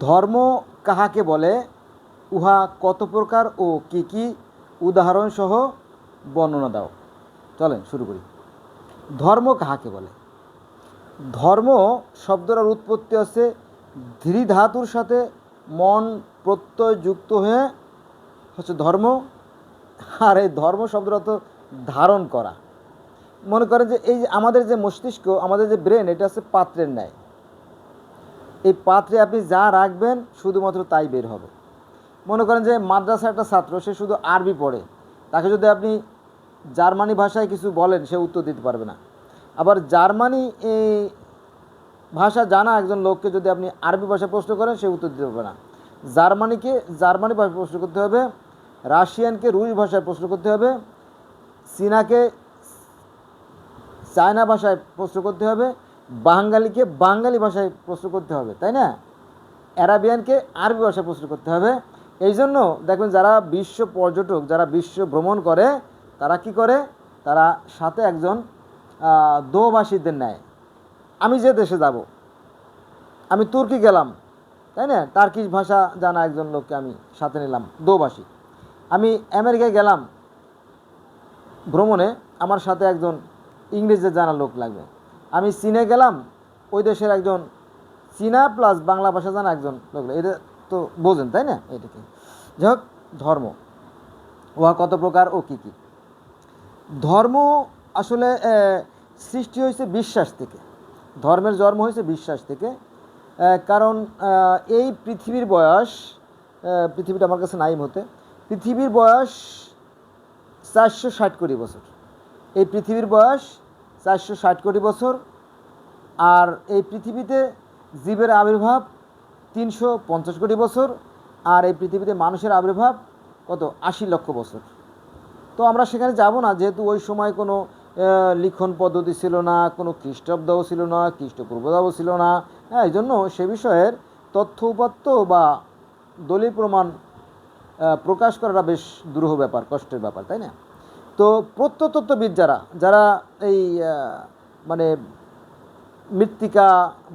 ধর্ম কাহাকে বলে, উহা কত প্রকার ও কি কি উদাহরণ সহ বর্ণনা দাও। চলেন, শুরু করি। ধর্ম কাহাকে বলে? ধর্ম শব্দটার উৎপত্তি আছে ধীরি ধাতুর সাথে মন প্রত্যয় যুক্ত হয়ে হচ্ছে ধর্ম। আর এই ধর্ম শব্দটা তো ধারণ করা। মনে করেন যে এই যে আমাদের যে মস্তিষ্ক, আমাদের যে ব্রেন, এটা হচ্ছে পাত্রের ন্যায়। এই পাত্রে আপনি যা রাখবেন শুধুমাত্র তাই বের হবে। মনে করেন যে মাদ্রাসা একটা ছাত্র, সে শুধু আরবি পড়ে। তাকে যদি আপনি জার্মানি ভাষায় কিছু বলেন, সে উত্তর দিতে পারবে না। আবার জার্মানি এই ভাষা জানা একজন লোককে যদি আপনি আরবি ভাষায় প্রশ্ন করেন, সে উত্তর দিতে পারবে না। জার্মানিকে, জার্মানি ভাষায় প্রশ্ন করতে হবে, রাশিয়ানকে, রুশ ভাষায় প্রশ্ন করতে হবে, চীনাকে, চায়না ভাষায় প্রশ্ন করতে হবে বাঙালিকে বাঙালি ভাষায় প্রশ্ন করতে হবে, তাই না? অ্যারাবিয়ানকে আরবি ভাষায় প্রশ্ন করতে হবে। এই জন্য দেখবেন যারা বিশ্ব পর্যটক, যারা বিশ্ব ভ্রমণ করে, তারা কি করে? তারা সাথে একজন দোভাষীদের নেয়। আমি যে দেশে যাব, আমি তুর্কি গেলাম, তাই না? টার্কিশ ভাষা জানা একজন লোককে আমি সাথে নিলাম, দোভাষী। আমি আমেরিকায় গেলাম, ভ্রমণে আমার সাথে একজন ইংরেজি জানা লোক লাগবে। আমি চীনে গেলাম, ওই দেশের একজন চীনা প্লাস বাংলা ভাষা জানা একজন লোক। এটা তো বোঝেন, তাই না? এটাকে। যাই হোক, ধর্ম। উহা কত প্রকার ও কী কী? ধর্ম আসলে সৃষ্টি হয়েছে বিশ্বাস থেকে। ধর্মের জন্ম হয়েছে বিশ্বাস থেকে। কারণ এই পৃথিবীর বয়স পৃথিবীটা আমার কাছে নাই হতে পৃথিবীর বয়স চারশো ষাট কোটি বছর। এই পৃথিবীর বয়স চারশো ষাট কোটি বছর। আর এই পৃথিবীতে জীবের আবির্ভাব তিনশো পঞ্চাশ কোটি বছর, আর এই পৃথিবীতে মানুষের আবির্ভাব কত? আশি লক্ষ বছর। তো আমরা সেখানে যাব না, যেহেতু ওই সময় কোনো লিখন পদ্ধতি ছিল না, কোনো খ্রিস্টাব্দও ছিল না খ্রিস্টপূর্বদাও ছিল না। হ্যাঁ এই জন্য সে বিষয়ের তথ্য উপাত্ত বা দলিল প্রমাণ প্রকাশ করাটা বেশ দুরূহ ব্যাপার, কষ্টের ব্যাপার, তাই না? তো প্রত্নতত্ত্ববিদ যারা যারা এই মানে মৃত্তিকা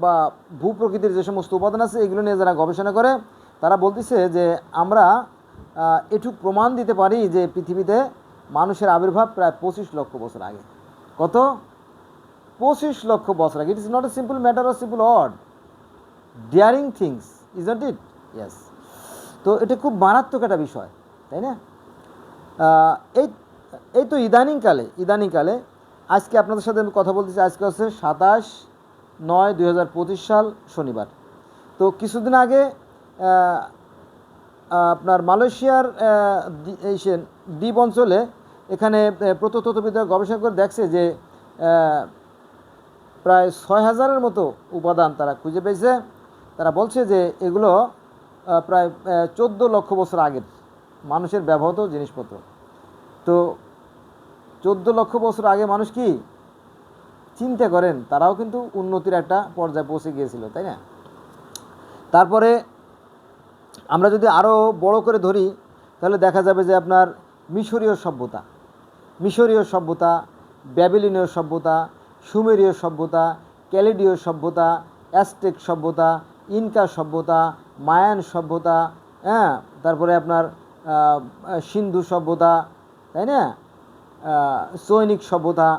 বা ভূপ্রকৃতির যে সমস্ত উপাদান আছে, এগুলো নিয়ে যারা গবেষণা করে, তারা বলতেছে যে আমরা এটুক প্রমাণ দিতে পারি যে পৃথিবীতে মানুষের আবির্ভাব প্রায় পঁচিশ লক্ষ বছর আগে। কত? পঁচিশ লক্ষ বছর আগে। It is not a simple matter of simple odd daring things is not it yes তো এটা খুব মারাত্মক একটা বিষয়, তাই না? এই এই তো ইদানিংকালে ইদানিংকালে আজকে আপনাদের সাথে আমি কথা বলতেছি আজকে হচ্ছে সাতাশ নয় দুই সাল শনিবার। তো কিছুদিন আগে আপনার মালয়েশিয়ার এই সে দ্বীপ অঞ্চলে এখানে আহ, প্রত্নতত্ত্ববিদরা গবেষণা করে দেখছে যে প্রায় ছয় হাজারের মতো উপাদান তারা খুঁজে পেয়েছে। তারা বলছে যে এগুলো প্রায় চোদ্দ লক্ষ বছর আগের মানুষের ব্যবহৃত জিনিসপত্র। তো চোদ্দ লক্ষ বছর আগে মানুষ কি চিন্তা করেন, তারাও কিন্তু উন্নতির একটা পর্যায়ে পৌঁছে গিয়েছিল, তাই না? তারপরে আমরা যদি আরও বড় করে ধরি, তাহলে দেখা যাবে যে আপনার মিশরীয় সভ্যতা মিশরীয় সভ্যতা, ব্যাবিলিনীয় সভ্যতা, সুমেরীয় সভ্যতা, ক্যালিডীয় সভ্যতা অ্যাস্টেক সভ্যতা, ইনকা সভ্যতা, মায়ান সভ্যতা হ্যাঁ তারপরে আপনার সিন্ধু সভ্যতা তাই না? সৈনিক সভ্যতা।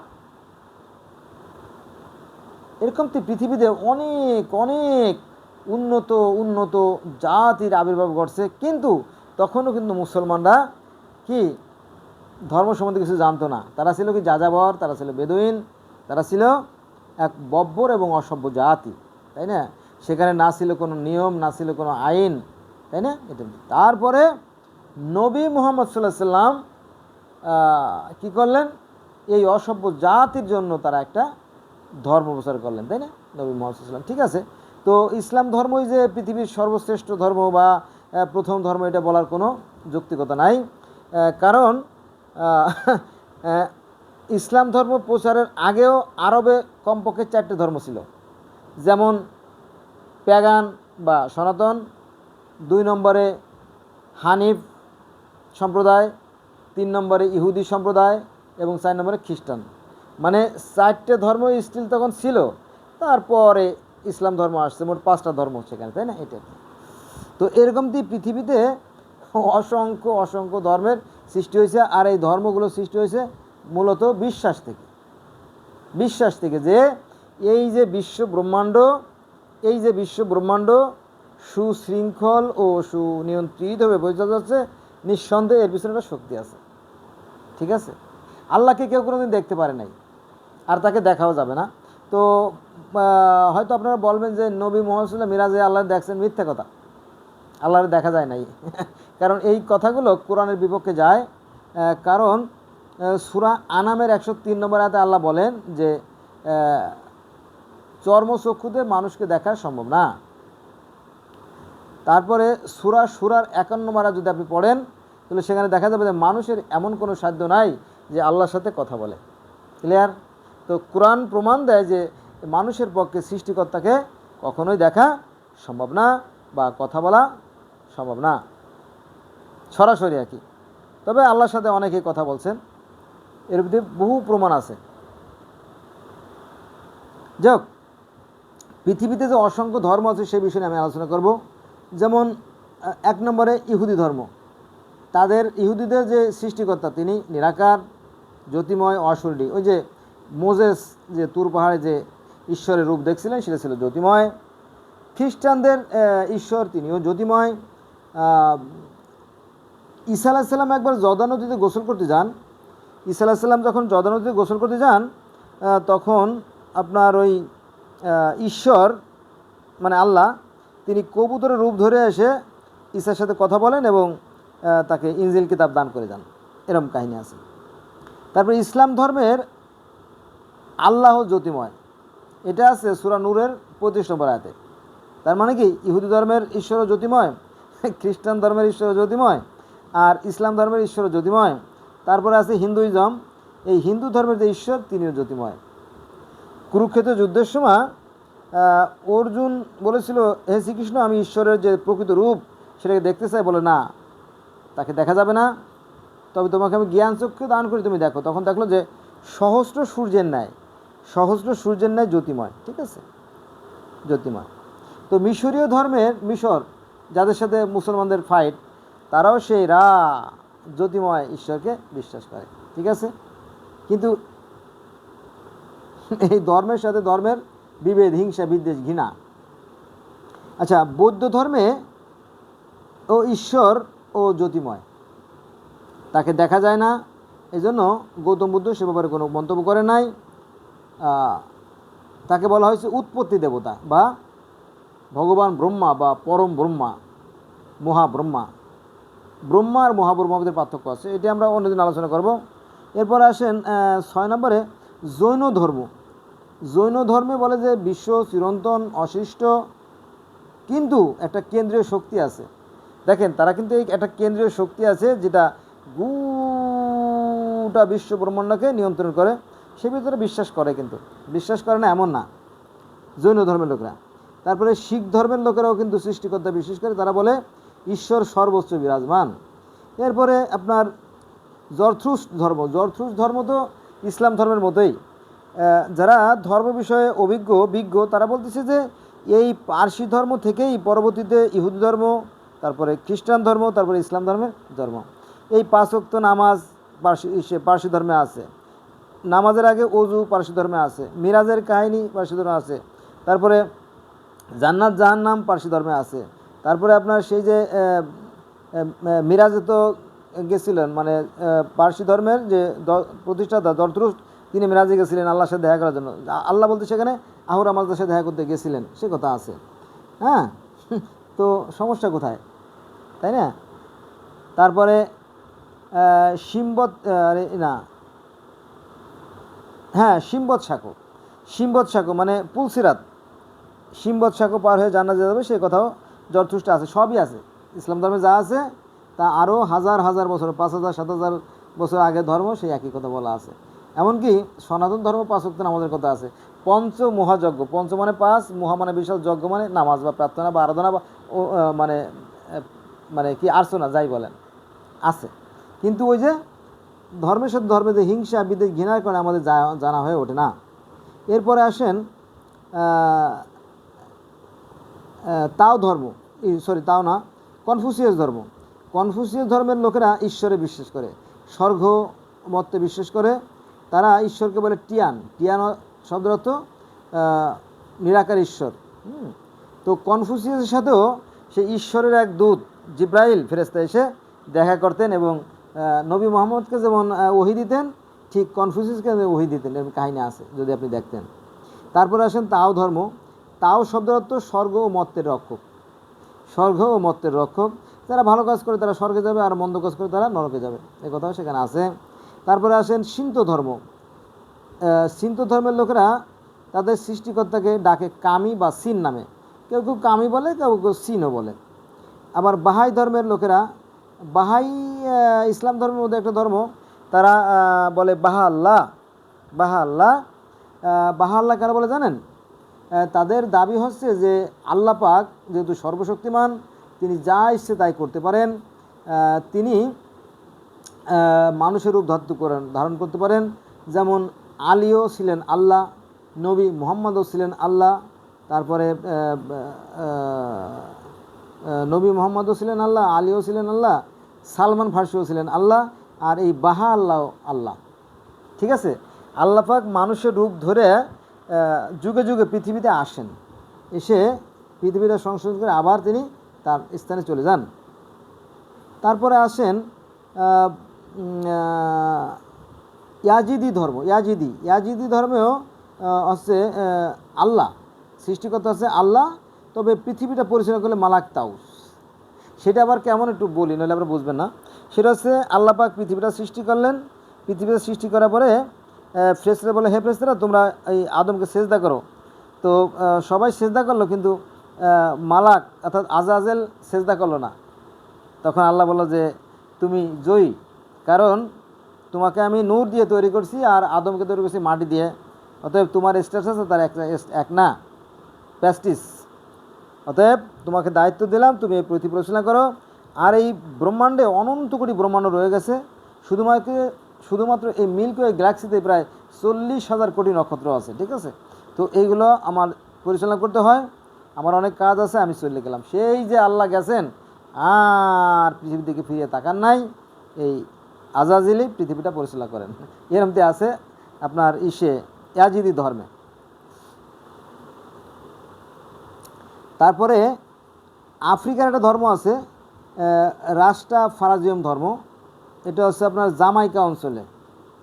এরকম তো পৃথিবীতে অনেক অনেক উন্নত উন্নত জাতির আবির্ভাব ঘটছে। কিন্তু তখনও কিন্তু মুসলমানরা কি ধর্ম সম্বন্ধে কিছু জানতো না। তারা ছিল কি যাযাবর, তারা ছিল বেদুইন, তারা ছিল এক বব্বর এবং অসভ্য জাতি, তাই না? সেখানে না ছিল কোনো নিয়ম, না ছিল কোনো আইন, তাই না? এটা তারপরে নবী মোহাম্মদ সাল্লাহ সাল্লাম কী করলেন? এই অসভ্য জাতির জন্য তারা একটা ধর্ম প্রচার করলেন, তাই না? নবী মোহাম্মদ সাল্লাম ঠিক আছে? তো ইসলাম ধর্মই যে পৃথিবীর সর্বশ্রেষ্ঠ ধর্ম বা প্রথম ধর্ম, এটা বলার কোনো যৌক্তিকতা নাই। কারণ ইসলাম ধর্ম প্রচারের আগেও আরবে কমপক্ষে চারটে ধর্ম ছিল। যেমন, প্যাগান বা সনাতন, দুই নম্বরে হানিফ সম্প্রদায় তিন নম্বরে ইহুদি সম্প্রদায় এবং চার নম্বরে খ্রিস্টান। মানে চারটে ধর্ম স্টিল তখন ছিল, তারপরে ইসলাম ধর্ম আসছে, মোট পাঁচটা ধর্ম সেখানে তাই না? এটা তো এরকমটি পৃথিবীতে অসংখ্য অসংখ্য ধর্মের সৃষ্টি হয়েছে, আর এই ধর্মগুলো সৃষ্টি হয়েছে মূলত বিশ্বাস থেকে। বিশ্বাস থেকে যে এই যে বিশ্ব ব্রহ্মাণ্ড, এই যে বিশ্ব ব্রহ্মাণ্ড সুশৃঙ্খল ও সুনিয়ন্ত্রিতভাবে বোঝা যাচ্ছে, নিঃসন্দেহে এর পিছনে একটা শক্তি আছে। ঠিক আছে? আল্লাহকে কেউ কোনোদিন দেখতে পারে নাই, আর তাকে দেখাও যাবে না। তো হয়তো আপনারা বলবেন যে নবী মোহাম্মদ মিরাজে আল্লাহ দেখছেন মিথ্যা কথা। আল্লাহর দেখা যায় নাই। কারণ এই কথাগুলো কোরআনের বিপক্ষে যায় কারণ সুরা আনামের একশো তিন নম্বর আয়াতে আল্লাহ বলেন যে চর্মচক্ষুতে মানুষকে দেখা সম্ভব না। তারপরে সুরা সুরার একান্ন মারা যদি আপনি পড়েন তাহলে সেখানে দেখা যাবে যে মানুষের এমন কোনো সাধ্য নাই যে আল্লাহর সাথে কথা বলে। ক্লিয়ার তো কোরআন প্রমাণ দেয় যে মানুষের পক্ষে সৃষ্টিকর্তাকে কখনোই দেখা সম্ভব না বা কথা বলা সম্ভব না। সরাসরি আর কি। তবে আল্লাহর সাথে অনেকেই কথা বলছেন। এর মধ্যে বহু প্রমাণ আছে। যাক, পৃথিবীতে যে অসংখ্য ধর্ম আছে সে বিষয়ে আমি আলোচনা করব। যেমন এক নম্বরে ইহুদি ধর্ম। তাদের ইহুদিদের যে সৃষ্টিকর্তা, তিনি নিরাকার, জ্যোতিময় অশরীরী ওই যে মোজেস যে তুর পাহাড়ে যে ঈশ্বরের রূপ দেখছিলেন, সেটা ছিল জ্যোতিময়। খ্রিস্টানদের ঈশ্বর তিনিও জ্যোতিময়। ঈসা আলাহিসাল্লাম একবার জর্দা নদীতে গোসল করতে যান। ঈসা আলাহিসাল্লাম যখন জর্দা নদীতে গোসল করতে যান তখন আপনার ওই ঈশ্বর মানে আল্লাহ, তিনি কবুতরের রূপ ধরে এসে ঈসার সাথে কথা বলেন এবং তাকে ইনজিল কিতাব দান করে যান এরকম কাহিনী আছে। তারপরে ইসলাম ধর্মের আল্লাহ জ্যোতিময়। এটা আছে সুরা নূরের পঁচিশ নম্বর আয়াতে। তার মানে কি? ইহুদি ধর্মের ঈশ্বর জ্যোতিময়, খ্রিস্টান ধর্মের ঈশ্বর জ্যোতিময়, আর ইসলাম ধর্মের ঈশ্বর জ্যোতিময়। তারপরে আছে হিন্দুইজম। এই হিন্দু ধর্মের যে ঈশ্বর, তিনিও জ্যোতিময়। কুরুক্ষেত্র যুদ্ধের সময় অর্জুন বলেছিল, হে শ্রীকৃষ্ণ, আমি ঈশ্বরের যে প্রকৃত রূপ, সেটাকে দেখতে চাই। বলে, না দেখা যাবে না। তবে তোমাকে আমি জ্ঞান চক্ষু দান করি, তুমি দেখো। তখন দেখল যে সহস্র সূর্যের ন্যায়, সহস্র সূর্যের ন্যায় জ্যোতিময়, ঠিক আছে? জ্যোতিময়। তো মিশরীয় ধর্মের মিশর, যাদের সাথে মুসলমানদের ফাইট তারাও সেই রা, জ্যোতিময় ঈশ্বরকে বিশ্বাস করে, ঠিক আছে? কিন্তু এই ধর্মের সাথে ধর্মের বিভেদ, হিংসা, বিদ্বেষ, ঘৃণা। আচ্ছা বৌদ্ধ ধর্মে ও ঈশ্বর ও জ্যোতিময়। তাকে দেখা যায় না, এজন্য গৌতম বুদ্ধ সে ব্যাপারে কোনো মন্তব্য করে নাই। তাকে বলা হয়েছে উৎপত্তি দেবতা বা ভগবান ব্রহ্মা বা পরম ব্রহ্মা, মহাব্রহ্মা। ব্রহ্মা আর মহাব্রহ্মার মধ্যে পার্থক্য আছে, এটি আমরা অন্যদিন আলোচনা করব। এরপর আসেন ছয় নম্বরে জৈন ধর্ম। জৈন ধর্মে বলে যে বিশ্ব চিরন্তন, অশিষ্ট, কিন্তু একটা কেন্দ্রীয় শক্তি আছে। দেখেন, তারা কিন্তু এই একটা কেন্দ্রীয় শক্তি আছে যেটা গোটা বিশ্ব ব্রহ্মাণ্ডকে নিয়ন্ত্রণ করে। সে ভিতরে বিশ্বাস করে কিন্তু। বিশ্বাস করে না, এমন না। জৈন ধর্মের লোকরা। তারপরে শিখ ধর্মের লোকেরাও কিন্তু সৃষ্টিকর্তা বিশ্বাস করে। তারা বলে, ঈশ্বর সর্বোচ্চ বিরাজমান। এরপরে আপনার জরথ্রুস ধর্ম। জরথ্রুস ধর্ম তো ইসলাম ধর্মের মতোই। যারা ধর্ম বিষয়ে অভিজ্ঞ, বিজ্ঞ, তারা বলতেছে যে, এই পার্সি ধর্ম থেকেই পরবর্তীতে ইহুদি ধর্ম তারপরে খ্রিস্টান ধর্ম, তারপরে ইসলাম ধর্মের ধর্ম। এই পাঁচক্ত নামাজ পার্সি পার্সি ধর্মে আছে। নামাজের আগে অজু পার্সি ধর্মে আছে। মিরাজের কাহিনী পার্সি ধর্মে আছে। তারপরে জান্নাত জাহান্নাম পার্সি ধর্মে আছে। তারপরে আপনার সেই যে মিরাজে তো গেছিলেন মানে পার্সি ধর্মের যে প্রতিষ্ঠাতা দরদ্রুস, তিনি মিরাজে গেছিলেন আল্লাহর সাথে দেখা করার জন্য। আল্লাহ বলতে সেখানে আহুর আমাদের সাথে দেখা করতে গেছিলেন। সে কথা আছে। হ্যাঁ? তো সমস্যা কোথায়? তাই না? তারপরে সিম্বত না। হ্যাঁ সিম্বত সাঁকো। সিম্বত সাঁকো মানে পুলসিরাত। সিম্বত সাঁকো পার হয়ে জানা যাবে সে কথাও যথেষ্ট আছে, সবই আছে। ইসলাম ধর্মে যা আছে, তা আরও হাজার হাজার বছর, পাঁচ হাজার, সাত হাজার বছর আগে ধর্ম, সেই একই কথা বলা আছে। এমনকি সনাতন ধর্ম পাঁচ উক্ত নামাজের কথা আছে। পঞ্চ মহাযজ্ঞ, পঞ্চ মানে পাঁচ, মহা মানে বিশাল যজ্ঞ মানে নামাজ বা প্রার্থনা বা আরাধনা বা মানে মানে কি আর্চনা, যাই বলেন, আছে। কিন্তু ওই যে ধর্মের সাথে ধর্মে যে হিংসা, বিদ্বেষ ঘৃণার কারণে আমাদের জানা হয়ে ওঠে না। এরপরে আসেন তাও ধর্ম সরি, তাও না, কনফুসিয়াস ধর্ম। কনফুসিয়াস ধর্মের লোকেরা ঈশ্বরে বিশ্বাস করে স্বর্গ মতে বিশ্বাস করে। তারা ঈশ্বরকে বলে টিয়ান টিয়ান শব্দ অর্থ নিরাকার ঈশ্বর। তো কনফুসিয়াসের সাথেও সে ঈশ্বরের এক দূত জিব্রাইল ফেরেস্তা এসে দেখা করতেন এবং নবী মোহাম্মদকে যেমন ওহি দিতেন, ঠিক কনফুসিয়াসকে ওহি দিতেন, এরকম কাহিনী আছে যদি আপনি দেখতেন। তারপরে আসেন তাও ধর্ম। তাও শব্দ অর্থ স্বর্গ ও মত্তের রক্ষক। স্বর্গ ও মত্তের রক্ষক। যারা ভালো কাজ করে তারা স্বর্গে যাবে, আর মন্দ কাজ করে তারা নরকে যাবে। এ কথাও সেখানে আছে। তারপরে আসেন সিন্ত ধর্ম। সিন্ত ধর্মের লোকেরা তাদের সৃষ্টিকর্তাকে ডাকে কামি বা সিন নামে। কেউ কেউ কামি বলে, কেউ কেউ সিনও বলে। আবার বাহাই ধর্মের লোকেরা, বাহাই ইসলাম ধর্মের মধ্যে একটা ধর্ম, তারা বলে বাহা আল্লাহ বাহা আল্লাহ বাহা আল্লাহ কারা বলে জানেন? তাদের দাবি হচ্ছে যে আল্লাহ পাক যেহেতু সর্বশক্তিমান, তিনি যা ইচ্ছে তাই করতে পারেন তিনি মানুষের রূপ ধারণ করেন, ধারণ করতে পারেন। যেমন আলীও ছিলেন আল্লাহ, নবী মুহাম্মদও ছিলেন আল্লাহ, তারপরে নবী ছিলেন আল্লাহ, আলীও ছিলেন আল্লাহ, সালমান ফার্সিও ছিলেন আল্লাহ, আর এই বাহা আল্লাহ আল্লাহ। ঠিক আছে? আল্লাহ পাক মানুষের রূপ ধরে যুগে যুগে পৃথিবীতে আসেন। এসে পৃথিবীটা সংশোধন করে আবার তিনি তার স্থানে চলে যান। তারপরে আসেন ইয়াজিদি ধর্ম। ইয়াজিদি। ইয়াজিদি ধর্মেও হচ্ছে আল্লাহ। সৃষ্টিকর্তা হচ্ছে আল্লাহ তবে পৃথিবীটা পরিচালনা করলে মালাক তাউস সেটা আবার কেমন একটু বলি নাহলে আপনারা বুঝবেন না। সেটা হচ্ছে, আল্লাহ পাক পৃথিবীটা সৃষ্টি করলেন। পৃথিবীটা সৃষ্টি করার পরে ফ্রেসরা বলে, হে ফ্রেসরা তোমরা এই আদমকে সেজদা করো। তো সবাই সেজদা করল, কিন্তু মালাক, অর্থাৎ আজাজেল সেজদা করল না। তখন আল্লাহ বলল যে, তুমি জয়ী, কারণ তোমাকে আমি নূর দিয়ে তৈরি করছি আর আদমকে তৈরি করছি মাটি দিয়ে। অতএব তোমার স্ট্যাটাস আছে, তার এক না। প্যাস্টিস অতএব তোমাকে দায়িত্ব দিলাম, তুমি এই পৃথিবী পরিচালনা করো। আর এই ব্রহ্মাণ্ডে অনন্ত কোটি ব্রহ্মাণ্ড রয়ে গেছে। শুধুমাত্র শুধুমাত্র এই মিল্ক ওয়ে গ্যালাক্সিতে প্রায় চল্লিশ হাজার কোটি নক্ষত্র আছে, ঠিক আছে? তো এইগুলো আমার পরিচালনা করতে হয়। আমার অনেক কাজ আছে, আমি চলে গেলাম। সেই যে আল্লাহ গেছেন, আর পৃথিবীর দিকে ফিরিয়ে তাকান নাই, এই আজাজিলি পৃথিবীটা পরিচালনা করেন। এরমতে আছে আপনার ইসে ইয়াজিদি ধর্মে। তারপরে আফ্রিকার একটা ধর্ম আছে রাস্টা ফারাজিয়াম ধর্ম। এটা হচ্ছে আপনার জামাইকা অঞ্চলে।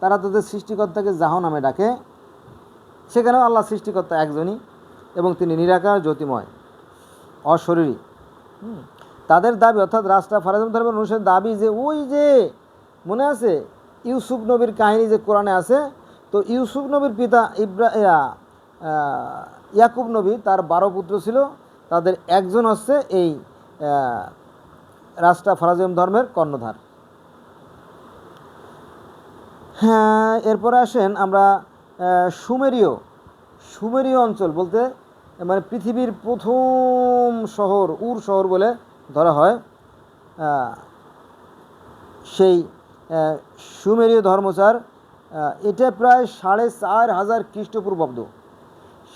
তারা তাদের সৃষ্টিকর্তাকে জাহ নামে ডাকে। সেখানেও আল্লাহ সৃষ্টিকর্তা একজনই এবং তিনি নিরাকার জ্যোতিময় অশরীরী। তাদের দাবি অর্থাৎ রাস্তা ফারাজিম ধর্মের অনুসারে দাবি যে ওই যে মনে আছে ইউসুফ নবীর কাহিনী যে কোরআনে আছে তো ইউসুফ নবীর পিতা ইব্রা ইয়া, ইয়াকুব নবী তার বারো পুত্র ছিল। তাদের একজন হচ্ছে এই রাস্তা ফারাজিম ধর্মের কর্ণধার। হ্যাঁ এরপরে আসেন আমরা সুমেরীয় সুমেরীয় অঞ্চল বলতে মানে পৃথিবীর প্রথম শহর, উর শহর বলে ধরা হয় সেই সুমেরীয় ধর্মচার এটা প্রায় সাড়ে চার হাজার খ্রিস্টপূর্বাব্দ।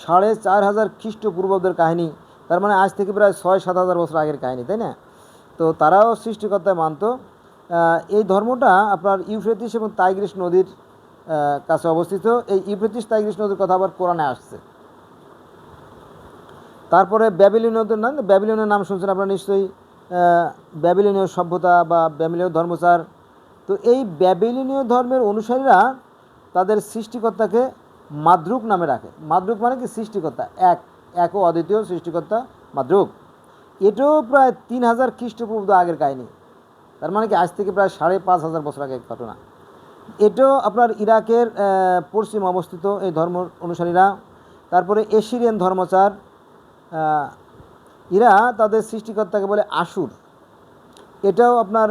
সাড়ে চার হাজার খ্রিস্টপূর্বাব্দের কাহিনী তার মানে আজ থেকে প্রায় ছয়, সাত হাজার বছর আগের কাহিনী, তাই না? তো তারাও সৃষ্টিকর্তায় মানত। এই ধর্মটা আপনার ইউফ্রেটিস এবং টাইগ্রিস নদীর কাছে অবস্থিত। এই ইউফ্রেটিস টাইগ্রিস নদীর কথা আবার কোরআনে আসছে। তারপরে ব্যাবিলিয়নের নাম ব্যাবিলিয়নের নাম শুনছেন আপনারা নিশ্চয়ই। ব্যাবিলনীয় সভ্যতা বা ব্যাবিলীয় ধর্মচার। তো এই ব্যাবিলনীয় ধর্মের অনুসারীরা তাদের সৃষ্টিকর্তাকে মাদ্রুক নামে রাখে। মাদ্রুক মানে কি? সৃষ্টিকর্তা, এক। এক ও অদ্বিতীয় সৃষ্টিকর্তা মাদ্রুক এটাও প্রায় তিন হাজার খ্রিস্টপূর্ব আগের কাহিনী। তার মানে কি, আজ থেকে প্রায় সাড়ে পাঁচ হাজার বছর আগের ঘটনা। এটাও আপনার ইরাকের পশ্চিম অবস্থিত এই ধর্ম অনুসারীরা। তারপরে এশিরিয়ান ধর্মচার ইরা তাদের সৃষ্টিকর্তাকে বলে আশুর। এটাও আপনার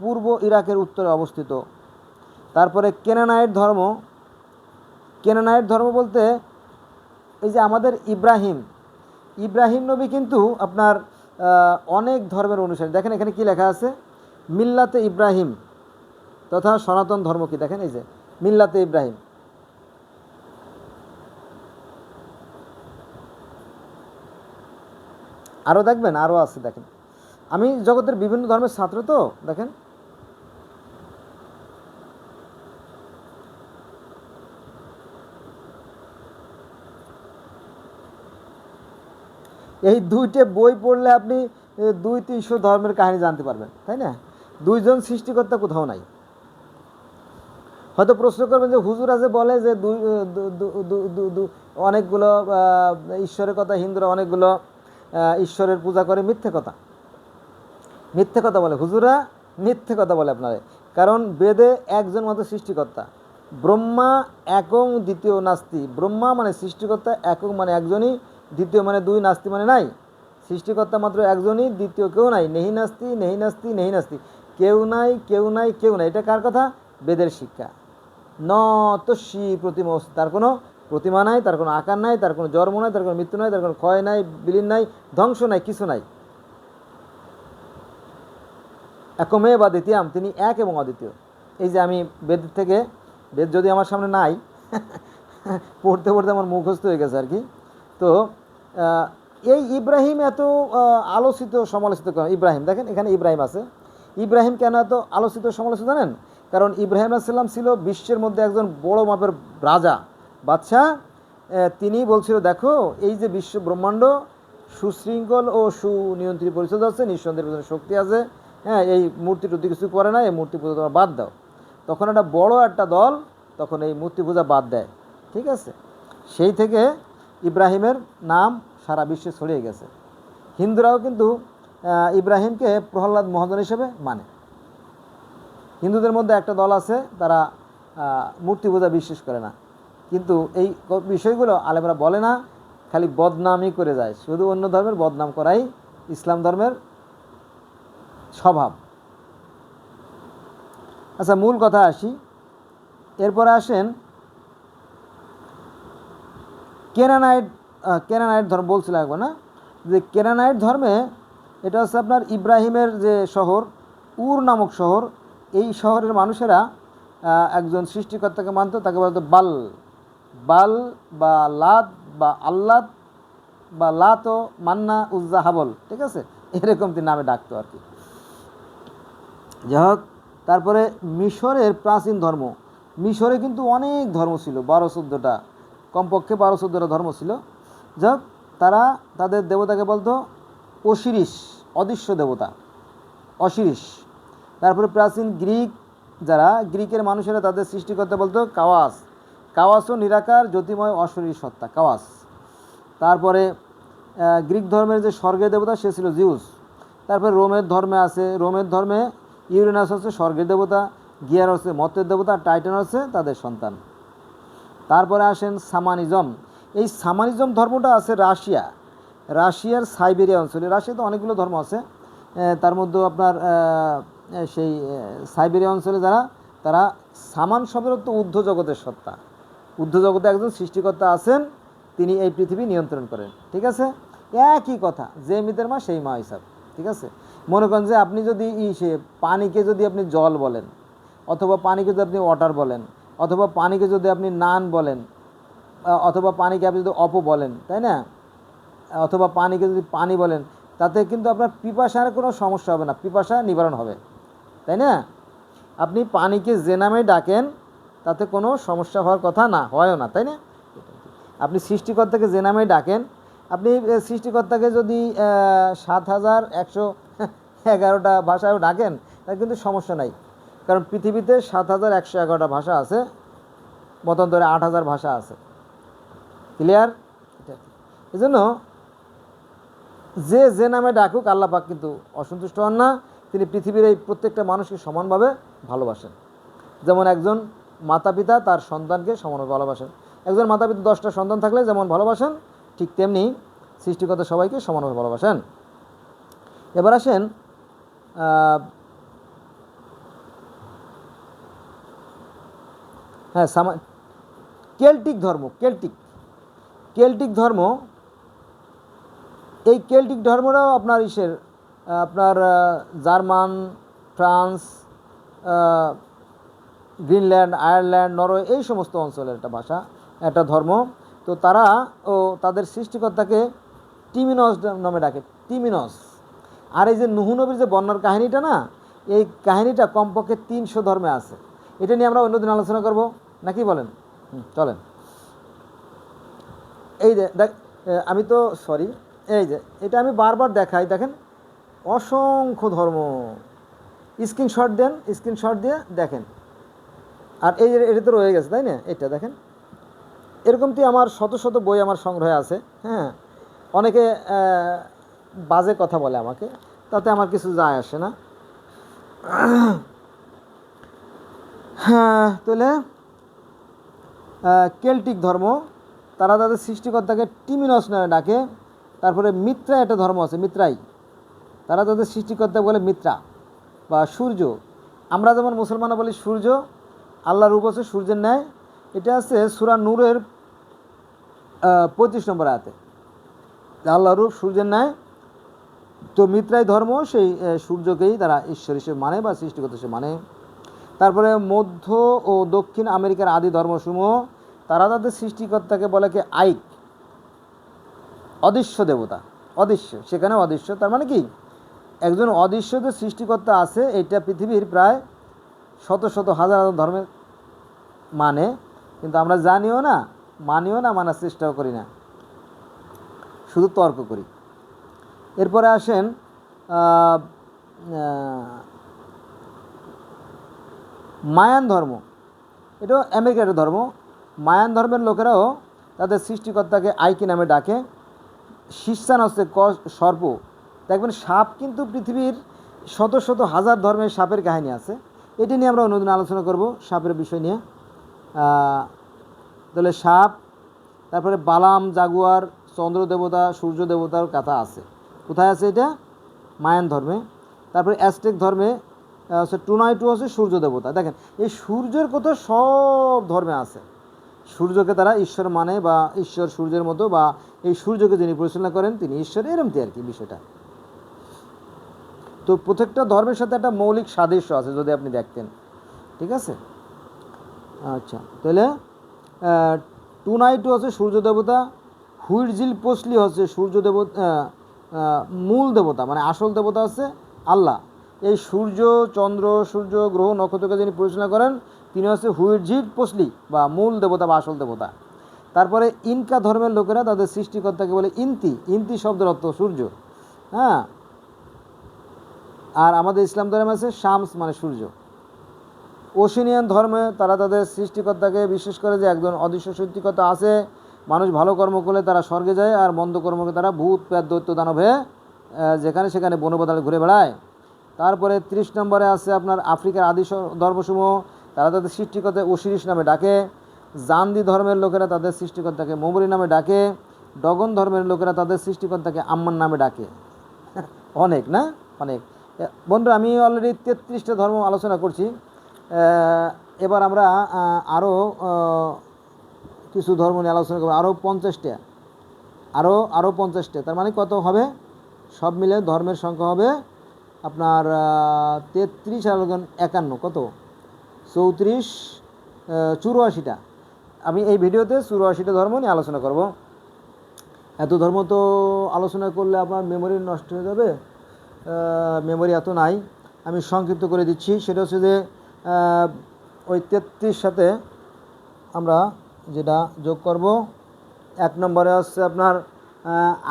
পূর্ব ইরাকের উত্তরে অবস্থিত। তারপরে কেনানাইট ধর্ম। কেনানাইট ধর্ম বলতে এই যে আমাদের ইব্রাহিম ইব্রাহিম নবী কিন্তু আপনার অনেক ধর্মের অনুসারী। দেখেন এখানে কি লেখা আছে? মিল্লাতে ইব্রাহিম, তথা সনাতন ধর্ম কি? দেখেন এই যে, মিল্লাতে ইব্রাহিম। আরও দেখবেন? আরও আছে, দেখেন। আমি জগতের বিভিন্ন ধর্মের ছাত্র তো, দেখেন। এই দুইটে বই পড়লে আপনি দুই তিনশো ধর্মের কাহিনী জানতে পারবেন, তাই না? দুইজন সৃষ্টিকর্তা কোথাও নাই। হয়তো প্রশ্ন করবেন যে হুজুর আছে বলে যে অনেকগুলো ঈশ্বরের কথা, হিন্দুরা অনেকগুলো ঈশ্বরের পূজা করে মিথ্যে কথা। মিথ্যে কথা বলে। হুজুরা মিথ্যে কথা বলে আপনারে। কারণ বেদে একজন মাত্র সৃষ্টিকর্তা। ব্রহ্মা একং দ্বিতীয় নাস্তি। ব্রহ্মা মানে সৃষ্টিকর্তা, একক মানে একজনই দ্বিতীয় মানে দুই নাস্তি মানে নাই। সৃষ্টিকর্তা মাত্র একজনই, দ্বিতীয় কেউ নাই। নেহি নাস্তি নেহি নাস্তি নেহি নাস্তি। কেউ নাই কেউ নাই কেউ নাই। এটা কার কথা? বেদের শিক্ষা। ন তস্যি প্রতিমা অস্তি। তার কোনো প্রতিমা নাই, তার কোনো আকার নাই, তার কোনো জন্ম নাই, তার কোনো মৃত্যু নাই, তার কোনো ক্ষয় নাই, বিলীন নাই, ধ্বংস নাই, কিছু নাই। একমে বা দ্বিতীয়াম, তিনি এক এবং অদ্বিতীয়। এই যে আমি বেদ থেকে, বেদ যদি আমার সামনে নাই, পড়তে পড়তে আমার মুখস্থ হয়ে গেছে আর কি। তো এই ইব্রাহিম এত আলোচিত সমালোচিত ইব্রাহিম দেখেন এখানে ইব্রাহিম আছে। ইব্রাহিম কেন এত আলোচিত সমালোচিত জানেন? কারণ ইব্রাহিম আলাইসাল্লাম ছিল বিশ্বের মধ্যে একজন বড় মাপের রাজা। আহ, তিনি বলছিল দেখো এই যে বিশ্ব ব্রহ্মাণ্ড সুশৃঙ্খল ও সুনিয়ন্ত্রিত পরিষদ আছে নিঃসন্দেহের শক্তি আছে হ্যাঁ এই মূর্তি টুর্তি কিছু করে না এই মূর্তি পুজো তোমরা বাদ দাও। তখন একটা বড় একটা দল তখন এই মূর্তি পূজা বাদ দেয় ঠিক আছে? সেই থেকে ইব্রাহিমের নাম সারা বিশ্বে ছড়িয়ে গেছে। হিন্দুরাও কিন্তু ইব্রাহিমকে প্রহ্লাদ মহাজন হিসেবে মানে। হিন্দুদের মধ্যে একটা দল আছে, তারা মূর্তি পূজা বিশ্বাস করে না। কিন্তু এই বিষয়গুলো আলেমরা বলে না, খালি বদনামই করে যায়। শুধু অন্য ধর্মের বদনাম করাই ইসলাম ধর্মের স্বভাব। আচ্ছা মূল কথা আসি। এরপরে আসেন কেনানাইট কেনানাইট ধর্ম বলছিলাম একবার, না? যে কেনানাইট ধর্মে এটা হচ্ছে আপনার ইব্রাহিমের যে শহর, উর নামক শহর, এই শহরের মানুষেরা একজন সৃষ্টিকর্তাকে মানত, তাকে বলতো বাল। বাল বা লাত বা আল্লাদ বা লাত মান্না উজ্জা হাবল, ঠিক আছে? এরকম তিনি নামে ডাকতো আর কি। যাই হোক, তারপরে মিশরের প্রাচীন ধর্ম। মিশরে কিন্তু অনেক ধর্ম ছিল, বারো চোদ্দোটা। কমপক্ষে বারো চোদ্দোটা ধর্ম ছিল। যাই হোক তারা তাদের দেবতাকে বলতো অশিরিস অদৃশ্য দেবতা অশিরিস তারপরে প্রাচীন গ্রিক যারা, গ্রিকের মানুষেরা তাদের সৃষ্টিকর্তা বলতো কাওয়াস। কাওয়াসও নিরাকার, জ্যোতিময় অশরীর সত্তা, কাওয়াস। তারপরে গ্রিক ধর্মের যে স্বর্গের দেবতা, সে ছিল জিউস। তারপরে রোমের ধর্মে আছে, রোমের ধর্মে ইউরেনাস হচ্ছে স্বর্গের দেবতা, গিয়ার হচ্ছে মতের দেবতা, টাইটান হচ্ছে তাদের সন্তান। তারপরে আসেন সামানিজম। এই সামানিজম ধর্মটা আছে রাশিয়া। রাশিয়ার সাইবেরিয়া অঞ্চলে রাশিয়াতে অনেকগুলো ধর্ম আছে। তার মধ্যে আপনার সেই সাইবেরিয়া অঞ্চলে যারা, তারা সামান শব্দের অর্থ ঊর্ধ্ব জগতের সত্তা। ঊর্ধ্ব জগতে একজন সৃষ্টিকর্তা আছেন, তিনি এই পৃথিবী নিয়ন্ত্রণ করেন, ঠিক আছে? একই কথা, যে মিতের মা, সেই মা হিসাব, ঠিক আছে? মনে করেন যে আপনি যদি ই, সে পানিকে যদি আপনি জল বলেন, অথবা পানিকে যদি আপনি ওয়াটার বলেন, অথবা পানিকে যদি আপনি নান বলেন অথবা পানিকে আপনি যদি অপ বলেন, তাই না? অথবা পানিকে যদি পানি বলেন, তাতে কিন্তু আপনার পিপাসার কোনো সমস্যা হবে না, পিপাসা নিবারণ হবে, তাই না? আপনি পানিকে যে নামে ডাকেন, তাতে কোনো সমস্যা হওয়ার কথা না, হয়ও না, তাই না? আপনি সৃষ্টিকর্তাকে যে নামে ডাকেন, আপনি সৃষ্টিকর্তাকে যদি সাত হাজার একশো এগারোটা ভাষায়ও ডাকেন, তার কিন্তু সমস্যা নাই। কারণ পৃথিবীতে সাত হাজার একশো এগারোটা ভাষা আছে, মতান্তরে আট হাজার ভাষা আছে। ক্লিয়ার এই জন্য যে যে নামে ডাকুক, আল্লাহ পাক কিন্তু অসন্তুষ্ট হন না। তিনি পৃথিবীর এই প্রত্যেকটা মানুষকে সমানভাবে ভালোবাসেন। যেমন একজন মাতা পিতা তার সন্তানকে সমানভাবে ভালোবাসেন। একজন মাতা পিতা দশটা সন্তান থাকলে যেমন ভালোবাসেন, ঠিক তেমনি সৃষ্টিকর্তা সবাইকে সমানভাবে ভালোবাসেন। এবার আসেন হ্যাঁ সামা কেল্টিক ধর্ম, কেল্টিক। কেল্টিক ধর্ম, এই কেল্টিক ধর্মরাও আপনার ইসের, আপনার German, France Greenland, Ireland, Norway, এই সমস্ত অঞ্চলের একটা ভাষা, একটা ধর্ম। তো তারা ও তাদের সৃষ্টিকর্তাকে টিমিনস নামে ডাকে, টিমিনস। আর এই যে নুহু নবীর যে বন্যার কাহিনীটা না, এই কাহিনীটা কমপক্ষে তিনশো ধর্মে আছে। এটা নিয়ে আমরা অন্যদিন আলোচনা করব। নাকি বলেন? চলেন। এই যে, দেখ আমি তো সরি এই যে, এটা আমি বারবার দেখাই, দেখেন, অসংখ্য ধর্ম। স্ক্রিনশট দেন স্ক্রিনশট দিয়ে দেখেন। আর এই এটা তো রয়ে গেছে, তাই না? এটা দেখেন। এরকম এরকমটি আমার শত শত বই আমার সংগ্রহে আছে হ্যাঁ। অনেকে বাজে কথা বলে আমাকে, তাতে আমার কিছু যায় আসে না। হ্যাঁ তাহলে কেল্টিক ধর্ম তারা তাদের সৃষ্টিকর্তাকে টিমিনস নামে ডাকে, তারপরে মিত্রা একটা ধর্ম আছে, মিত্রাই। তারা তাদের সৃষ্টিকর্তা বলে মিত্রা বা সূর্য। আমরা যেমন মুসলমানরা বলি সূর্য, আল্লাহর রূপ আছে সূর্যের ন্যায়। এটা আছে সুরা নূরের পঁয়ত্রিশ নম্বর আয়াতে। আল্লাহর রূপ সূর্যের ন্যায়। তো মিত্রাই ধর্ম, সেই সূর্যকেই তারা ঈশ্বর হিসেবে মানে বা সৃষ্টিকর্তা হিসেবে মানে। তারপরে মধ্য ও দক্ষিণ আমেরিকার আদি ধর্মসমূহ তারা তাদের সৃষ্টিকর্তাকে বলে কি, আইক, অদৃশ্য দেবতা, অদৃশ্য, সেখানে অদৃশ্য, তার মানে কি, একজন অদৃশ্য যে সৃষ্টিকর্তা আছে, এটা পৃথিবীর প্রায় শত শত হাজার হাজার ধর্মের মানে কিন্তু আমরা জানিও না, মানিও না, মানার চেষ্টাও করি না, শুধু তর্ক করি। এরপরে আসেন মায়ান ধর্ম, এটাও আমেরিকার ধর্ম মায়ান ধর্মের লোকেরাও তাদের সৃষ্টিকর্তাকে আইকি নামে ডাকে। শীর্ষান হচ্ছে ক সর্প। দেখবেন সাপ কিন্তু পৃথিবীর শত শত হাজার ধর্মের সাপের কাহিনী আছে। এটি নিয়ে আমরা অন্যদিন আলোচনা করব সাপের বিষয় নিয়ে। তাহলে সাপ, তারপরে বালাম, জাগুয়ার, চন্দ্র দেবতা, সূর্য দেবতার কথা আছে। কোথায় আছে এটা? মায়ান ধর্মে। তারপরে অ্যাস্টেক ধর্মে হচ্ছে টুনাই টু হচ্ছে সূর্য দেবতা। দেখেন, এই সূর্যের কথা সব ধর্মে আছে। সূর্যকে তারা ঈশ্বর মানে বা ঈশ্বর সূর্যের মতো বা এই সূর্যকে যিনি পরিচালনা করেন, তিনি ঈশ্বর। এরমতি আর কি বিষয়টা। তো প্রত্যেকটা ধর্মের সাথে একটা মৌলিক সাদৃশ্য আছে, যদি আপনি দেখতেন। ঠিক আছে? আচ্ছা তাহলে টু নাই টু হচ্ছে সূর্য দেবতা হুইটজিল পোসলি হচ্ছে সূর্য দেবতা মূল দেবতা মানে আসল দেবতা হচ্ছে আল্লাহ। এই সূর্য, চন্দ্র, সূর্য, গ্রহ, নক্ষত্রকে যিনি পরিচালনা করেন তিনি হচ্ছে হুইটজিল পোসলি বা মূল দেবতা বা আসল দেবতা। তারপরে ইনকা ধর্মের লোকেরা তাদের সৃষ্টিকর্তাকে বলে ইন্তি। ইন্তি শব্দের অর্থ সূর্য। হ্যাঁ? আর আমাদের ইসলাম ধর্মে আছে শামস মানে সূর্য। ওশিনিয়ান ধর্মে তারা তাদের সৃষ্টিকর্তাকে বিশ্বাস করে যে একজন অদৃশ্য সৃষ্টিকর্তা আছে, মানুষ ভালো কর্ম করলে তারা স্বর্গে যায় আর মন্দ কর্মকে তারা ভূত প্যাত দৈত্য, দানব যেখানে সেখানে বনবাদালে ঘুরে বেড়ায়। তারপরে ত্রিশ নম্বরে আছে আপনার আফ্রিকার আদি ধর্মসমূহ তারা তাদের সৃষ্টিকর্তা ওশিরিস নামে ডাকে। জান্দি ধর্মের লোকেরা তাদের সৃষ্টিকর্তাকে মোমরি নামে ডাকে। ডগন ধর্মের লোকেরা তাদের সৃষ্টিকর্তাকে আম্মান নামে ডাকে। অনেক, না? অনেক। বন্ধু আমি অলরেডি তেত্রিশটা ধর্ম আলোচনা করছি। এবার আমরা আরও কিছু ধর্ম নিয়ে আলোচনা করব। আরও পঞ্চাশটা। আরও আরও পঞ্চাশটা। তার মানে কত হবে? সব মিলে ধর্মের সংখ্যা হবে আপনার তেত্রিশ আর একান্ন। কত? চৌত্রিশ চুরাশিটা। আমি এই ভিডিওতে চুরাশিটা ধর্ম নিয়ে আলোচনা করব। এত ধর্ম তো আলোচনা করলে আপনার মেমোরি নষ্ট হয়ে যাবে। মেমোরি এত নাই। আমি সংক্ষিপ্ত করে দিচ্ছি। সেটা হচ্ছে যে ওই তেত্রিশ সাথে আমরা যেটা যোগ করব, এক নম্বরে আছে আপনার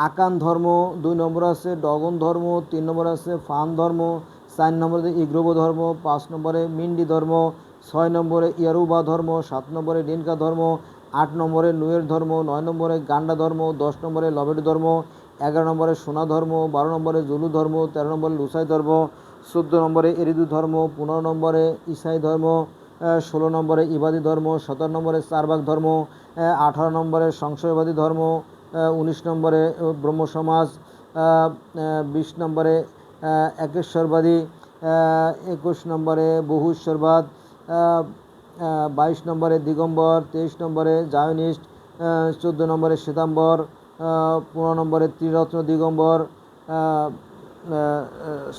আকান ধর্ম, দুই নম্বরে আছে ডগন ধর্ম, তিন নম্বরে আছে ফান ধর্ম, চার নম্বরে ইগ্রব ধর্ম, পাঁচ নম্বরে মিন্ডি ধর্ম ছয় নম্বরে ইয়ারুবা ধর্ম সাত নম্বরে ডিনকা ধর্ম আট নম্বরে নুয়ের ধর্ম নয় নম্বরে গান্ডা ধর্ম দশ নম্বরে লবেট ধর্ম এগারো নম্বরে সোনা ধর্ম বারো নম্বরে জুলু ধর্ম তেরো নম্বরে লুসাই ধর্ম চোদ্দ নম্বরে এরিদু ধর্ম পনেরো নম্বরে ইসাই ধর্ম ষোলো নম্বরে ইবাদি ধর্ম সতেরো নম্বরে চারবাগ ধর্ম আঠারো নম্বরে সংশয়বাদী ধর্ম উনিশ নম্বরে ব্রহ্ম সমাজ বিশ নম্বরে একেশ্বরবাদী একুশ নম্বরে বহুশ্বরবাদ আহ, আহ, বাইশ নম্বরে দিগম্বর, তেইশ নম্বরে জায়নিস্ট চোদ্দ নম্বরে শ্বেতাম্বর পনেরো নম্বরে ত্রিরত্ন দিগম্বর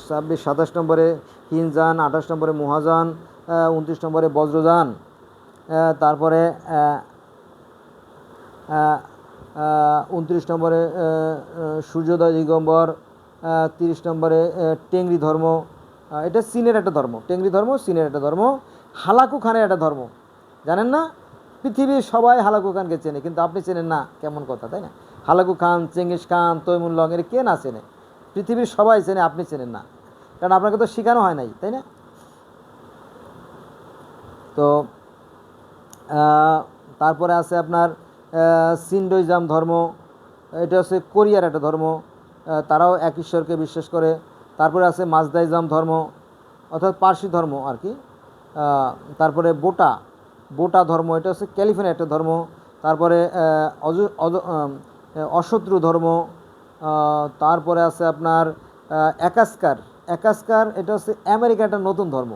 ছাব্বিশ, সাতাশ নম্বরে হিনজান, আঠাশ নম্বরে মহাজান উনত্রিশ নম্বরে বজ্রযান তারপরে উনত্রিশ নম্বরে সূর্যোদয় দিগম্বর তিরিশ নম্বরে টেংরি ধর্ম। এটা চীনের একটা ধর্ম। টেংরি ধর্ম চীনের একটা ধর্ম। হালাকু খানের একটা ধর্ম। জানেন না? পৃথিবীর সবাই হালাকু খানকে চেনে, কিন্তু আপনি চেনেন না, কেমন কথা, তাই না? হালাকু খান, চেঙ্গিস খান তৈমুল্লং এর কে না চেনে? পৃথিবীর সবাই চেনে, আপনি চেনেন না। কারণ আপনাকে তো শেখানো হয় নাই, তাই না? তো তারপরে আছে আপনার সিন্ডোইজাম ধর্ম, এটা হচ্ছে কোরিয়ার একটা ধর্ম তারাও এক ঈশ্বরকে বিশ্বাস করে। তারপরে আছে মাজদাইজাম ধর্ম, অর্থাৎ পার্সি ধর্ম আর কি। তারপরে বোটা বোটা ধর্ম, এটা হচ্ছে ক্যালিফোর্নিয়া একটা ধর্ম, তারপরে অশত্রু ধর্ম তারপরে আছে আপনার একাস্কার একাস্কার এটা হচ্ছে আমেরিকা একটা নতুন ধর্ম,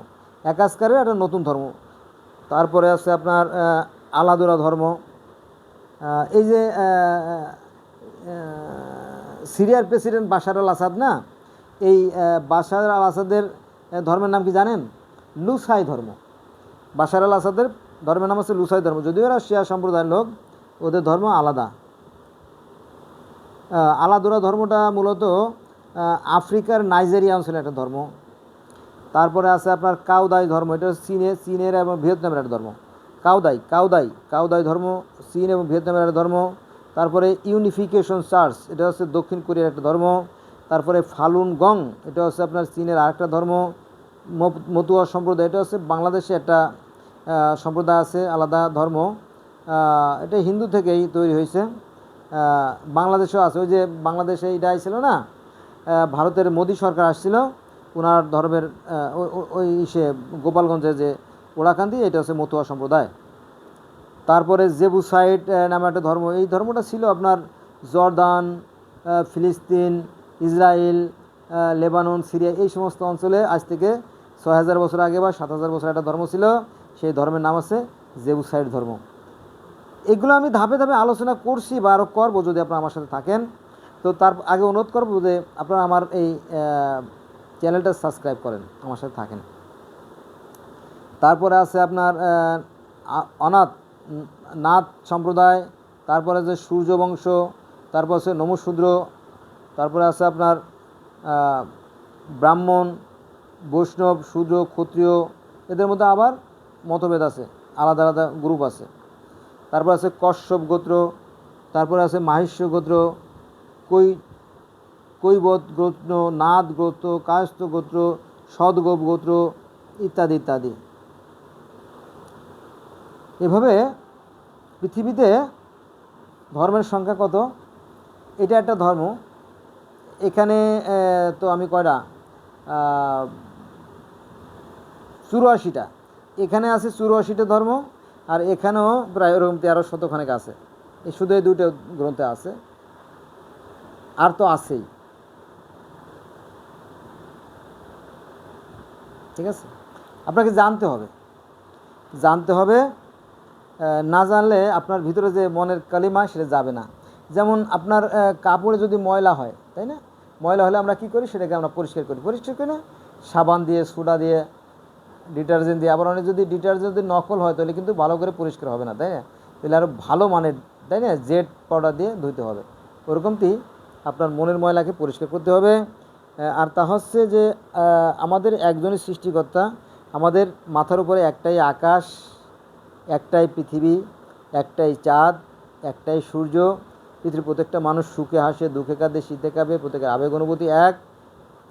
একাস্কারের একটা নতুন ধর্ম, তারপরে আছে আপনার আলাদুরা ধর্ম এই যে সিরিয়ার প্রেসিডেন্ট বাশার আল আসাদ না, এই বাশার আল আসাদের ধর্মের নাম কি জানেন? লুসাই ধর্ম। বাশার আল আসাদের ধর্মের নাম হচ্ছে লুসাই ধর্ম। যদিও এরা শিয়া সম্প্রদায়ের লোক, ওদের ধর্ম আলাদা। আলাদুরা ধর্মটা মূলত আফ্রিকার নাইজেরিয়া অঞ্চলের একটা ধর্ম। তারপরে আছে আপনার কাউদাই ধর্ম, এটা চীনে, চীনের এবং ভিয়েতনামের একটা ধর্ম। কাউদাই কাউদাই কাউদাই ধর্ম, চীন এবং ভিয়েতনামের একটা ধর্ম। তারপরে ইউনিফিকেশন চার্চ, এটা হচ্ছে দক্ষিণ কোরিয়ার একটা ধর্ম। তারপরে ফালুন গং এটা হচ্ছে আপনার চীনের আরেকটা ধর্ম। মতুয়া সম্প্রদায় এটা হচ্ছে বাংলাদেশে একটা সম্প্রদায় আছে আলাদা ধর্ম। এটা হিন্দু থেকেই তৈরি হয়েছে। বাংলাদেশেও আছে। ওই যে বাংলাদেশে এটা ছিল না? ভারতের মোদী সরকার আসছিল ওনার ধর্মের ওই- ইসে গোপালগঞ্জে যে ওড়াকান্দি এটা হচ্ছে মতুয়া সম্প্রদায়। তারপরে জেবুসাইড আহ, নামে একটা ধর্ম। এই ধর্মটা ছিল আপনার জর্দান ফিলিস্তিন ইসরায়েল লেবানন সিরিয়া এই সমস্ত অঞ্চলে আজ থেকে ছয় হাজার বছর আগে বা সাত হাজার বছর একটা ধর্ম ছিল, সেই ধর্মের নাম আছে জেবুসাইড ধর্ম। এগুলো আমি ধাপে ধাপে আলোচনা করছি বা আরও করব যদি আপনারা আমার সাথে থাকেন। তো তার আগে অনুরোধ করব যে আপনারা আমার এই চ্যানেলটা সাবস্ক্রাইব করেন, আমার সাথে থাকেন। তারপরে আছে আপনার অনাথ নাথ সম্প্রদায়, তারপরে আছে সূর্য বংশ, তারপর আছে নমশূদ্র তারপরে আছে আপনার ব্রাহ্মণ বৈষ্ণব শূদ্র ক্ষত্রিয়, এদের মধ্যে আবার মতভেদ আছে, আলাদা আলাদা গ্রুপ আছে। তারপর আছে কশ্যপ গোত্র, তারপর আছে মাহিষ্য গোত্র কৈ কৈবত গোত্র, নাদ গোত্র, কায়স্থ গোত্র, সদগোপ গোত্র ইত্যাদি ইত্যাদি। এভাবে পৃথিবীতে ধর্মের সংখ্যা কত? এটা একটা ধর্ম। এখানে তো আমি কয়টা? চুরাশিটা। এখানে আছে চুরাশিটা ধর্ম, আর এখানেও প্রায় ওরকম তেরো শতখানেক আছে। এই শুধু এই দুটো গ্রন্থে আছে। আর তো আছেই। ঠিক আছে? আপনাকে জানতে হবে। জানতে হবে না জানলে আপনার ভিতরে যে মনের কালিমা সেটা যাবে না। যেমন আপনার কাপড়ে যদি ময়লা হয়, তাই না? ময়লা হলে আমরা কি করি? সেটাকে আমরা পরিষ্কার করি। পরিষ্কার করি না সাবান দিয়ে সোডা দিয়ে ডিটারজেন্ট দিয়ে। আবার অনেক যদি ডিটারজেন্ট যদি নকল হয়, তাহলে কিন্তু ভালো করে পরিষ্কার হবে না, তাই না? তাহলে আরও ভালো মানের, তাই না? জেড পাউডার দিয়ে ধুতে হবে। ওরকমটি আপনার মনের ময়লাকে পরিষ্কার করতে হবে। আর তা হচ্ছে যে আমাদের একজনের সৃষ্টিকর্তা, আমাদের মাথার উপরে একটাই আকাশ, একটাই পৃথিবী, একটাই চাঁদ, একটাই সূর্য, পৃথিবীর প্রত্যেকটা মানুষ সুখে হাসে, দুঃখে কাঁদে, শীতে কাঁপে, প্রত্যেকের আবেগ অনুভূতি এক,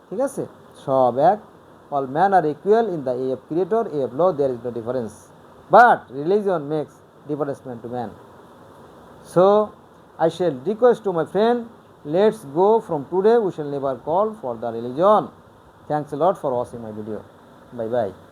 ঠিক আছে? সব এক। all men are equal in the A F of creator, A F of law, there is no difference. But religion makes difference man to man. So I shall request to my friend, let's go from today, we shall never call for the religion. Thanks a lot for watching my video. Bye bye.